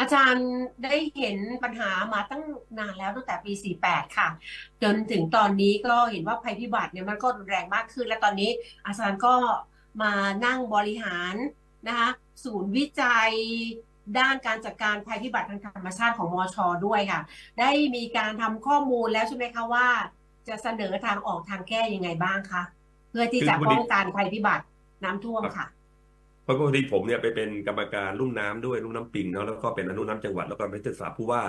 อาจารย์ได้เห็นปัญหามาตั้งนานแล้วตั้งแต่ปี 48 ค่ะ จนถึงตอนนี้ก็เห็นว่าภัยพิบัติเนี่ยมันก็รุนแรงมากขึ้น และตอนนี้อาจารย์ก็มานั่งบริหารนะคะศูนย์วิจัยด้านการจัดการภัยพิบัติทางธรรมชาติของมอชอด้วยค่ะ ได้มีการทำข้อมูลแล้วใช่ไหมคะว่า จะเสนอทางออกทางแก้ยังไงบ้างคะเพื่อที่จะป้องกันภัยพิบัติน้ำท่วมค่ะ เพราะปกติผมเนี่ยไปเป็นกรรมการลุ่มน้ำด้วยลุ่มน้ำปิงเนาะแล้วก็เป็นอนุน้ำจังหวัดแล้วก็เป็นที่ปรึกษาผู้ว่า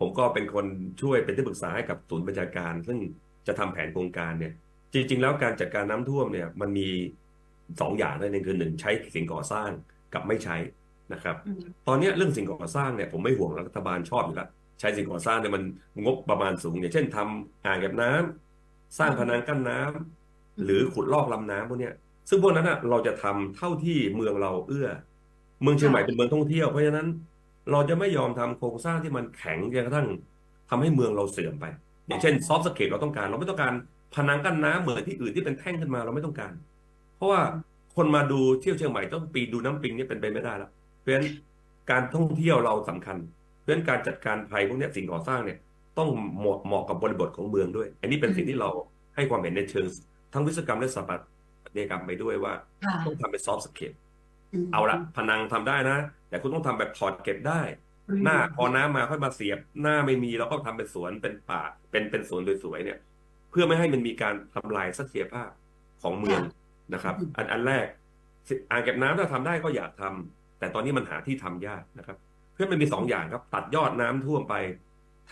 ผมก็เป็นคนช่วยเป็นที่ปรึกษาให้กับศูนย์ประชาการ ซึ่งจะทำแผนโครงการเนี่ย จริง ๆ แล้วการจัดการน้ำท่วมเนี่ยมันมีสองอย่างนั่นเองคือหนึ่งใช้สิ่งก่อสร้างกับไม่ใช้นะครับอืมตอนเนี้ยเรื่องสิ่งก่อสร้างเนี่ยผมไม่ห่วงแล้วรัฐบาลชอบอยู่แล้วใช้สิ่งก่อสร้างเนี่ยมันงบประมาณสูง อย่างเช่นทำอ่างเก็บน้ำสร้างพนังกั้นน้ำหรือขุดลอกลำน้ำพวกเนี้ย ซึ่งพวกนั้นอะเราจะทำเท่าที่เมืองเราเอื้อ เมืองเชียงใหม่เป็นเมืองท่องเที่ยวเพราะฉะนั้นเราจะไม่ยอมทำโครงสร้างที่มันแข็งจนกระทั่งทำให้เมืองเราเสื่อมไป อย่างเช่นซอฟต์สเคปเราต้องการ เราไม่ต้องการพนังกั้นน้ำเหมือนที่อื่นที่เป็นแท่งขึ้นมาเราไม่ต้องการ เพราะว่าคนมาดูเที่ยวเชียงใหม่ต้องปีนดูน้ำปิงนี่เป็นไปไม่ได้แล้วเพราะฉะนั้นการท่องเที่ยวเราสำคัญ เพราะฉะนั้นการจัดการภัยพวกเนี้ยสิ่งก่อสร้างเนี่ยต้องเหมาะเหมาะกับบริบทของเมืองด้วย อันนี้เป็นสิ่งที่เราให้ความเห็นในเชิง ทั้งวิศวกรรมและสถาปัตย กรรมไปด้วยว่าค่ะต้องทำเป็นซอฟต์สเคปมเอาละพนังทำได้นะ แต่คุณต้องทำแบบถอดเก็บได้ หน้าพอน้ำมาค่อยมาเสียบ หน้าไม่มีเราก็ทำเป็นสวนเป็นป่า เป็นเป็นสวนสวยๆเนี่ย เพื่อไม่ให้มันมีการทำลายศักยภาพของเมืองนะครับ อันอันแรกสิอ่างเก็บน้ำถ้าทำได้ก็อยากทำแต่ตอนนี้มันหาที่ทำยากนะครับ เพื่อมันมีสองอย่างครับ ตัดยอดน้ำท่วมไป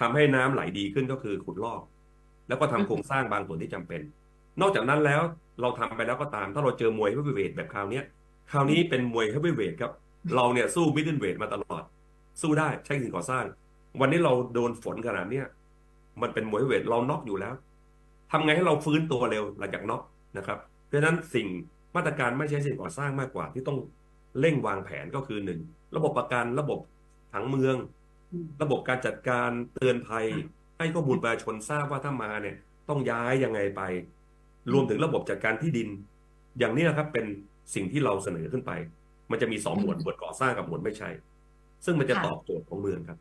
ทำให้น้ำไหลดีขึ้นก็คือขุดลอก แล้วก็ทำโครงสร้างบางส่วนที่จำเป็น นอกจากนั้นแล้วเราทำไปแล้วก็ตาม ถ้าเราเจอมวยเฮฟวีเวทแบบคราวนี้คราวนี้เป็นมวยเฮฟวีเวทครับ เราเนี่ยสู้มิดเดิลเวทมาตลอด สู้ได้ใช้สิ่งก่อสร้าง วันนี้เราโดนฝนขนาดเนี้ยมันเป็นมวยเฮฟวีเวทเราน็อกอยู่แล้วทำไงให้เราฟื้นตัวเร็วหลังจากน็อกนะครับ เพราะฉะนั้นสิ่งมาตรการไม่ใช้สิ่งก่อสร้างมากกว่า ที่ต้องเร่งวางแผนก็คือหนึ่งระบบประกันระบบผังเมือง ระบบการจัดการเตือนภัย ให้ข้อมูลประชาชนทราบว่าถ้ามาเนี่ยต้องย้ายยังไงไป รวมถึงระบบจัดการที่ดิน อย่างนี้นะครับเป็นสิ่งที่เราเสนอขึ้นไป มันจะมีสองหมวดหมวดก่อสร้างกับหมวดไม่ใช่ ซึ่งมันจะค่ะตอบโจทย์ของเมืองครับ